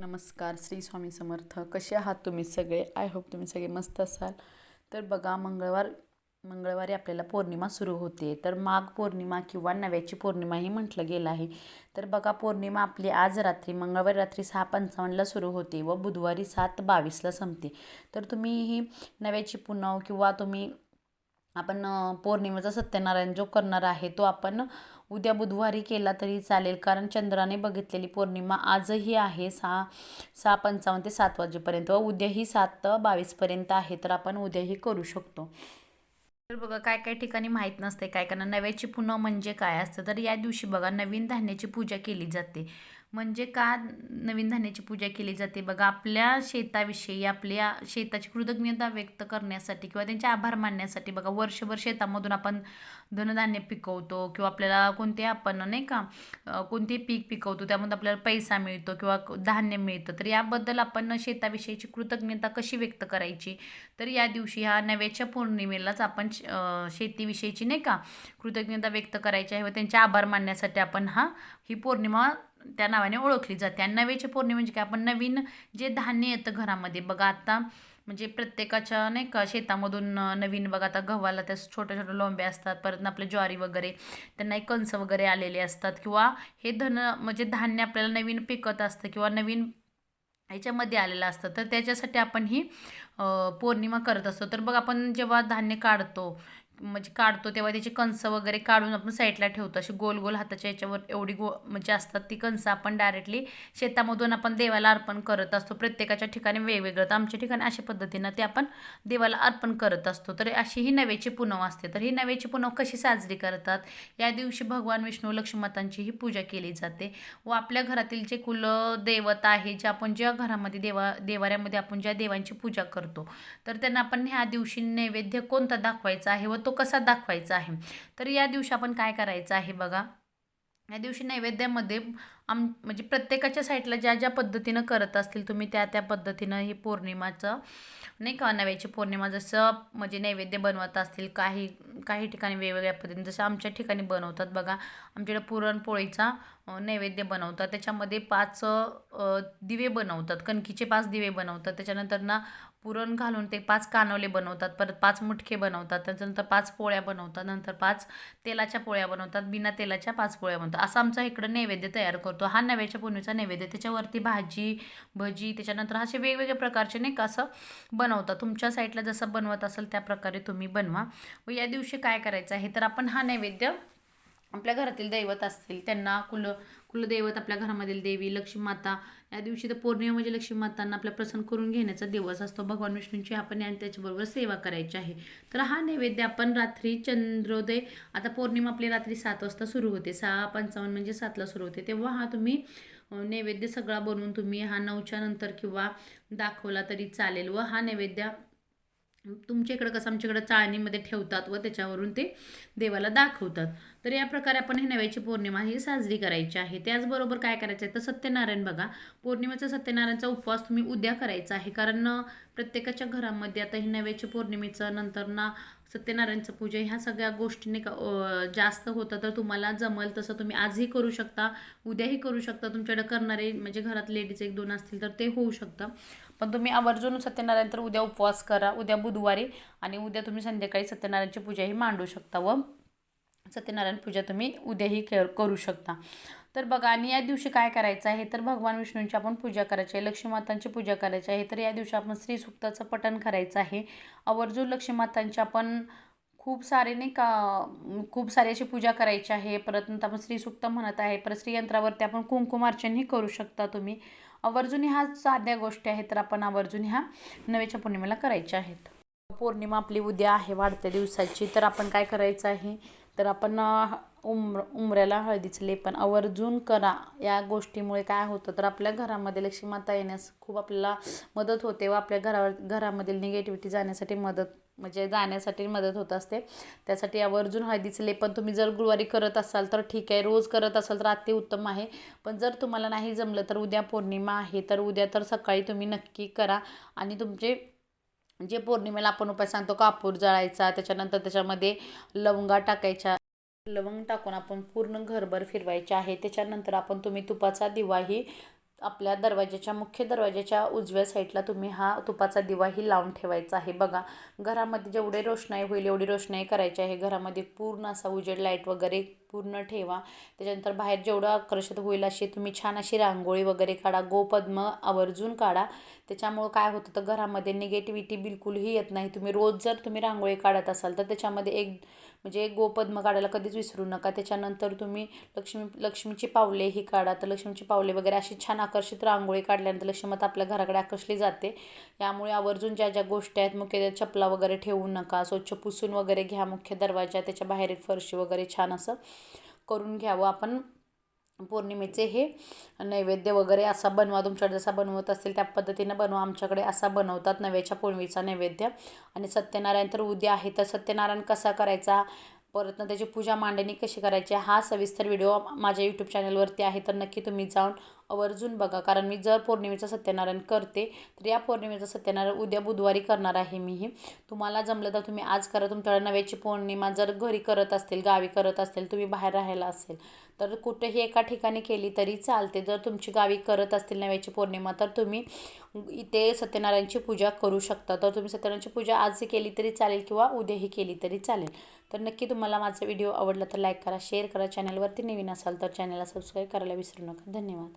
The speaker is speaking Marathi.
नमस्कार श्री स्वामी समर्थ. कसे आहात तुम्ही सगळे? आय होप तुम्ही सगळे मस्त असाल. तर बघा मंगळवार मंगळवारी आपल्याला पौर्णिमा सुरू होते. तर माघ पौर्णिमा किंवा नव्याची पौर्णिमाही म्हटलं गेलं आहे. तर बघा पौर्णिमा आपली आज रात्री मंगळवारी रात्री सहा पंचावन्नला सुरू होते व बुधवारी सात बावीसला संपते. तर तुम्ही ही नव्याची पुनव किंवा तुम्ही आपण पौर्णिमेचा सत्यनारायण जो करणार आहे तो आपण उद्या बुधवारी केला तरी चालेल कारण चंद्राने बघितलेली पौर्णिमा आजही आहे सहा सहा पंचावन्न ते सात वाजेपर्यंत. व उद्याही सात बावीसपर्यंत आहे तर आपण उद्याही करू शकतो. तर बघा काय काय ठिकाणी माहीत नसते काय कारण नव्याची पुनव म्हणजे काय असतं तर या दिवशी बघा नवीन धान्याची पूजा केली जाते. म्हणजे का नवीन धान्याची पूजा केली जाते? बघा आपल्या शेताविषयी आपल्या शेताची कृतज्ञता व्यक्त करण्यासाठी किंवा त्यांचे आभार मानण्यासाठी बघा वर्षभर शेतामधून आपण धनधान्य पिकवतो किंवा आपल्याला कोणते आपण नाही का कोणते पीक पिकवतो त्यामध्ये आपल्याला पैसा मिळतो किंवा धान्य मिळतं. तर याबद्दल आपण शेताविषयीची कृतज्ञता कशी व्यक्त करायची? तर या दिवशी ह्या नव्याच्या पौर्णिमेलाच आपण शेतीविषयीची नाही का कृतज्ञता व्यक्त करायची आहे व त्यांचे आभार मानण्यासाठी आपण हा ही पौर्णिमा त्या नावाने ओळखली जाते. आणि नव्याची पौर्णिमा म्हणजे काय? आपण नवीन जे धान्य येतं घरामध्ये बघा आता म्हणजे प्रत्येकाच्या नाही का शेतामधून नवीन बघा आता गव्हाला त्या छोट्या छोट्या लोंब्या असतात परत आपल्या ज्वारी वगैरे त्यांना एक कणसं वगैरे आलेले असतात किंवा हे धन म्हणजे धान्य आपल्याला नवीन पिकत असतं किंवा नवीन ह्याच्यामध्ये आलेलं असतं. तर त्याच्यासाठी आपण ही पौर्णिमा करत असतो. तर बघ आपण जेव्हा धान्य काढतो म्हणजे काढतो तेव्हा त्याची कंस वगैरे काढून आपण साईडला ठेवतो. अशी गोल गोल हाताच्या याच्यावर एवढी गो म्हणजे असतात ती कणसं आपण डायरेक्टली शेतामधून आपण देवाला अर्पण करत असतो. प्रत्येकाच्या ठिकाणी वेगवेगळं. तर आमच्या ठिकाणी अशा पद्धतीनं ते आपण देवाला अर्पण करत असतो. तर अशी ही नव्याची पुनव असते. तर ही नव्याची पुनव कशी साजरी करतात? या दिवशी भगवान विष्णू लक्ष्मीमातांची ही पूजा केली जाते. व आपल्या घरातील जे कुल देवता आहे जे आपण ज्या घरामध्ये देवा देवाऱ्यामध्ये आपण ज्या देवांची पूजा करतो तर त्यांना आपण ह्या दिवशी नैवेद्य कोणता दाखवायचा आहे व तो तो कसा दाखवायचा आहे? तर या दिवशी आपण काय करायचं आहे बघा. या दिवशी नैवेद्यामध्ये आम म्हणजे प्रत्येकाच्या साईडला ज्या ज्या पद्धतीनं करत असतील तुम्ही त्या त्या पद्धतीनं हे पौर्णिमाचं नाही का नव्याची पौर्णिमा जसं म्हणजे नैवेद्य बनवत असतील काही काही ठिकाणी वेगवेगळ्या पद्धतीने जसं आमच्या ठिकाणी बनवतात बघा. आमच्याकडे पुरणपोळीचा नैवेद्य बनवतात. त्याच्यामध्ये पाच दिवे बनवतात. कणकीचे पाच दिवे बनवतात. त्याच्यानंतर ना पुरण घालून ते पाच कानवले बनवतात परत पाच मुटके बनवतात त्याच्यानंतर पाच पोळ्या बनवतात नंतर पाच तेलाच्या पोळ्या बनवतात बिना तेलाच्या पाच पोळ्या बनवतात. असा आमचा इकडं नैवेद्य तयार करतो. हा नव्याच्या पुरणीचा नैवेद्य. त्याच्यावरती भाजी भजी त्याच्यानंतर असे वेगवेगळ्या प्रकारचे नाही का असं बनवतात. तुमच्या साईडला जसं बनवत असेल त्या प्रकारे तुम्ही बनवा. व या दिवशी काय करायचं आहे? तर आपण हा नैवेद्य आपल्या घरातील दैवत असतील त्यांना कुल कुलदैवत आपल्या घरामधील देवी लक्ष्मी माता या दिवशी तर पौर्णिमा म्हणजे लक्ष्मी मातांना आपल्या प्रसन्न करून घेण्याचा दिवस असतो. भगवान विष्णूंची आपण आणि त्याच्याबरोबर सेवा करायची आहे. तर हा नैवेद्य आपण रात्री चंद्रोदय आता पौर्णिमा आपली रात्री सात वाजता सुरू होते. सहा पंचावन्न म्हणजे सातला सुरू होते. तेव्हा हा तुम्ही नैवेद्य सगळा बनवून तुम्ही हा नऊच्या नंतर किंवा दाखवला तरी चालेल व हा नैवेद्य तुमच्या इकडं कसं आमच्याकडं चाळणीमध्ये ठेवतात व त्याच्यावरून ते देवाला दाखवतात. तर या प्रकारे आपण हे नव्याची पौर्णिमा ही साजरी करायची आहे. त्याचबरोबर काय करायचं आहे? तर सत्यनारायण बघा. पौर्णिमेचा सत्यनारायणचा उपवास तुम्ही उद्या करायचा आहे. कारण प्रत्येकाच्या घरामध्ये आता हे नव्याची पौर्णिमेचं नंतर ना सत्यनारायणचं पूजा ह्या सगळ्या गोष्टीने का जास्त होतं तर तुम्हाला जमल तसं तुम्ही आजही करू शकता. उद्याही करू शकता. तुमच्याकडे करणारे म्हणजे घरात लेडीज एक दोन असतील तर ते होऊ शकतं. पण तुम्ही आवर्जून सत्यनारायण तर उद्या उपवास करा उद्या बुधवारी आणि उद्या तुम्ही संध्याकाळी सत्यनारायणची पूजाही मांडू शकता व सत्यनारायण पूजा तुम्ही उद्याही कर करू शकता. तर बघा आणि या दिवशी काय करायचं आहे? तर भगवान विष्णूंची आपण पूजा करायची आहे लक्ष्मी मातांची पूजा करायची आहे. तर या दिवशी आपण श्री सुक्ताचं पठण करायचं आहे. आवर्जून लक्ष्मी मातांची आपण खूप सारे नाही का खूप सारी अशी पूजा करायची आहे. परत नंतर आपण श्रीसुक्त म्हणत आहे. परत श्रीयंत्रावरती आपण कुंकुमार्चनही करू शकता तुम्ही. आवर्जून ह्या साध्या गोष्टी आहेत तर आपण आवर्जून ह्या नव्याच्या पौर्णिमेला करायच्या आहेत. पौर्णिमा आपली उद्या आहे वाढत्या दिवसाची. तर आपण काय करायचं आहे? तर आपण उमर उमऱ्याला हळदीचं लेपन आवर्जून करा. या गोष्टीमुळे काय होतं तर आपल्या घरामध्ये लक्ष्मी माता येण्यास खूप आपल्याला मदत होते व आपल्या घरावर घरामधील निगेटिव्हिटी जाण्यासाठी मदत म्हणजे जाण्यासाठी मदत होत असते. त्यासाठी आवर्जून हळदीचं लेपन तुम्ही जर गुरुवारी करत असाल तर ठीक आहे. रोज करत असाल तर अति उत्तम आहे. पण जर तुम्हाला नाही जमलं तर उद्या पौर्णिमा आहे तर उद्या तर सकाळी तुम्ही नक्की करा. आणि तुमचे जे पौर्णिमेला आपण उपाय सांगतो कापूर जळायचा त्याच्यानंतर त्याच्यामध्ये लवंगा टाकायच्या. लवंग टाकून आपण पूर्ण घरभर फिरवायचे आहे. त्याच्यानंतर आपण तुम्ही तुपाचा दिवाही आपल्या दरवाजाच्या मुख्य दरवाजाच्या उजव्या साईडला तुम्ही हा तुपाचा दिवाही लावून ठेवायचा आहे. बघा घरामध्ये जेवढे रोषणाई होईल एवढी रोषणाई करायची आहे. घरामध्ये पूर्ण असा उजेड लाइट वगैरे पूर्ण ठेवा. त्याच्यानंतर बाहेर जेवढं आकर्षित होईल अशी तुम्ही छान अशी रांगोळी वगैरे काढा गोपद्म आवर्जून काढा. त्याच्यामुळं काय होतं तर घरामध्ये निगेटिव्हिटी बिलकुलही येत नाही. तुम्ही रोज जर तुम्ही रांगोळी काढत असाल तर त्याच्यामध्ये एक म्हणजे गोपद्म काढायला कधीच विसरू नका. त्याच्यानंतर तुम्ही लक्ष्मी लक्ष्मीची पावले ही काढा. तर लक्ष्मीची पावले वगैरे अशी छान आकर्षित रांगोळी काढल्यानंतर लक्ष्मत आपल्या घराकडे आकर्षली जाते. यामुळे आवर्जून ज्या ज्या गोष्टी आहेत मुख्य चपला वगैरे ठेवू नका. स्वच्छ पुसून वगैरे घ्या मुख्य दरवाजा त्याच्या बाहेर फरशी वगैरे छान असं. करून घ्यावं. आपण पौर्णिमेचे हे नैवेद्य वगैरे असा बनवा. तुमच्याकडे जसा बनवत असेल त्या पद्धतीनं बनवा. आमच्याकडे असा बनवतात नव्याच्या पौर्णिमेचा नैवेद्य. आणि सत्यनारायण तर उद्या आहे. तर सत्यनारायण कसा करायचा? परत ना त्याची पूजा मांडणी कशी करायची? हा सविस्तर व्हिडिओ माझ्या यूट्यूब चॅनलवरती आहे. तर नक्की तुम्ही जाऊन आवर्जून बघा. कारण मी जर पौर्णिमेचा सत्यनारायण करते तर या पौर्णिमेचा सत्यनारायण उद्या बुधवारी करणार आहे मी हे. तुम्हाला जमलं तर तुम्ही आज करा. तुमच्याकडे नव्याची पौर्णिमा जर घरी करत असतील गावी करत असतील तुम्ही बाहेर राहायला असेल तर कुठेही एका ठिकाणी केली तरी चालते. जर तुमची गावी करत असतील नव्याची पौर्णिमा तर तुम्ही इथे सत्यनारायणची पूजा करू शकता. तर तुम्ही सत्यनारायणची पूजा आजही केली तरी चालेल किंवा उद्याही केली तरी चालेल. तर नक्की तुम्हाला माझा व्हिडिओ आवडला तर लाईक करा शेअर करा. चॅनलवरती नवीन असाल तर चॅनलला सबस्क्राईब करायला विसरू नका. धन्यवाद.